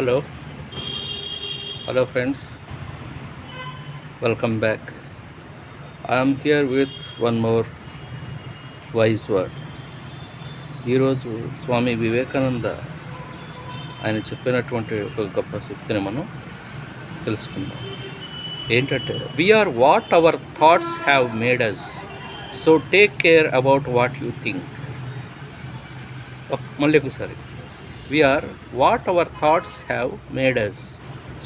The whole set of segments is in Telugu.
Hello. Hello friends. Welcome back. I'm here with one more wise word ఈరోజు స్వామి వివేకానంద ఆయన చెప్పినటువంటి ఒక గొప్ప సూక్తిని మనం తెలుసుకుందాం. ఏంటంటే we are what our thoughts have made us so take care about what you think మళ్ళీ ఒకసారి. We are what our thoughts have made us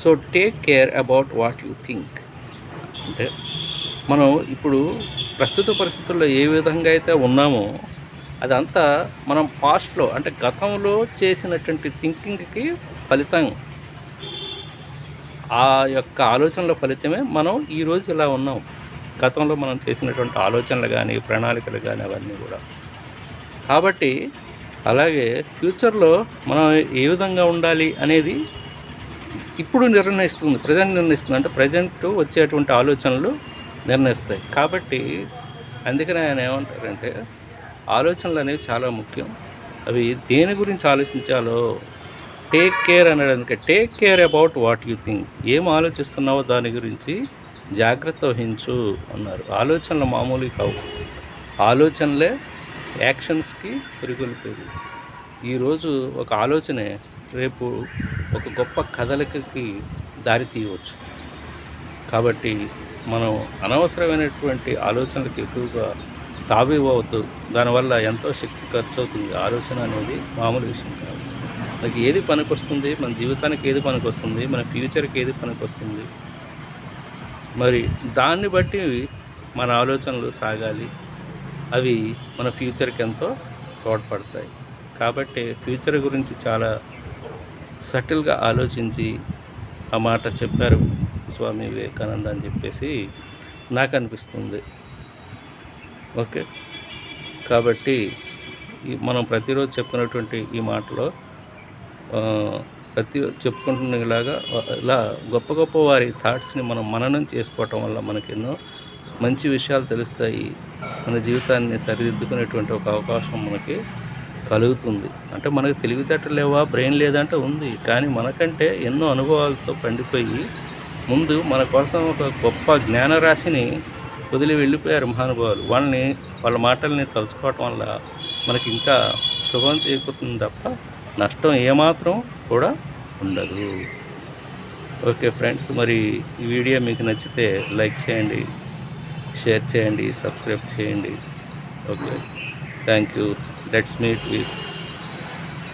so take care about what you think అంటే మనం ఇప్పుడు ప్రస్తుత పరిస్థితుల్లో ఏ విధంగా అయితే ఉన్నామో అదంతా మనం పాస్ట్లో అంటే గతంలో చేసినటువంటి థింకింగ్కి ఫలితం. ఆ యొక్క ఆలోచనల ఫలితమే మనం ఈరోజు ఇలా ఉన్నాం. గతంలో మనం చేసినటువంటి ఆలోచనలు కానీ ప్రణాళికలు కానీ అవన్నీ కూడా. కాబట్టి అలాగే ఫ్యూచర్లో మనం ఏ విధంగా ఉండాలి అనేది ఇప్పుడు నిర్ణయిస్తుంది ప్రజెంట్ నిర్ణయిస్తుంది. అంటే ప్రజెంట్ వచ్చేటువంటి ఆలోచనలు నిర్ణయిస్తాయి. కాబట్టి అందుకనే ఆయన ఏమంటారంటే ఆలోచనలు అనేవి చాలా ముఖ్యం. అవి దేని గురించి ఆలోచించాలో టేక్ కేర్ అనడానికి. Take care about what you think. ఏం ఆలోచిస్తున్నావో దాని గురించి జాగ్రత్త వహించు అన్నారు. ఆలోచనలు మామూలు కావు. ఆలోచనలే యాక్షన్స్కి పురిగొల్పేది ఈరోజు ఒక ఆలోచనే రేపు ఒక గొప్ప కదలికకి దారి తీయవచ్చు. కాబట్టి మనం అనవసరమైనటువంటి ఆలోచనలకు ఎక్కువగా తావివ్వవద్దు దానివల్ల ఎంతో శక్తి ఖర్చు అవుతుంది ఆలోచన అనేది మామూలు విషయం కాదు. మనకి ఏది పనికొస్తుంది? మన జీవితానికి ఏది పనికొస్తుంది? మన ఫ్యూచర్కి ఏది పనికొస్తుంది? మరి దాన్ని బట్టి మన ఆలోచనలు సాగాలి. అవి మన ఫ్యూచర్కి ఎంతో తోడ్పడతాయి. కాబట్టి ఫ్యూచర్ గురించి చాలా సటిల్గా ఆలోచించి ఆ మాట చెప్పారు స్వామి వివేకానంద అని చెప్పేసి నాకు అనిపిస్తుంది ఓకే? కాబట్టి ఈ మనం ప్రతిరోజు చెప్పుకున్నటువంటి ఈ మాటలో ప్రతి చెప్పుకుంటున్నలాగా ఇలా గొప్ప గొప్ప వారి థాట్స్ని మనం మననం చేసుకోవటం వల్ల మనకి ఎన్నో మంచి విషయాలు తెలుస్తాయి. మన జీవితాన్ని సరిదిద్దుకునేటువంటి ఒక అవకాశం మనకి కలుగుతుంది. అంటే మనకు తెలివితేటలు లేవా బ్రెయిన్ లేదంటే ఉంది. కానీ మనకంటే ఎన్నో అనుభవాలతో పండిపోయి ముందు మన కోసం ఒక గొప్ప జ్ఞానరాశిని వదిలి వెళ్ళిపోయారు మహానుభావులు. వాళ్ళని వాళ్ళ మాటల్ని తలుచుకోవటం వల్ల మనకి ఇంకా శుభం చేకూరుతుంది తప్ప నష్టం ఏమాత్రం కూడా ఉండదు. ఓకే ఫ్రెండ్స్ మరి ఈ వీడియో మీకు నచ్చితే లైక్ చేయండి. షేర్ చేయండి సబ్స్క్రైబ్ చేయండి. Okay. Thank you let's meet with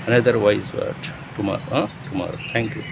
another wise word tomorrow tomorrow thank you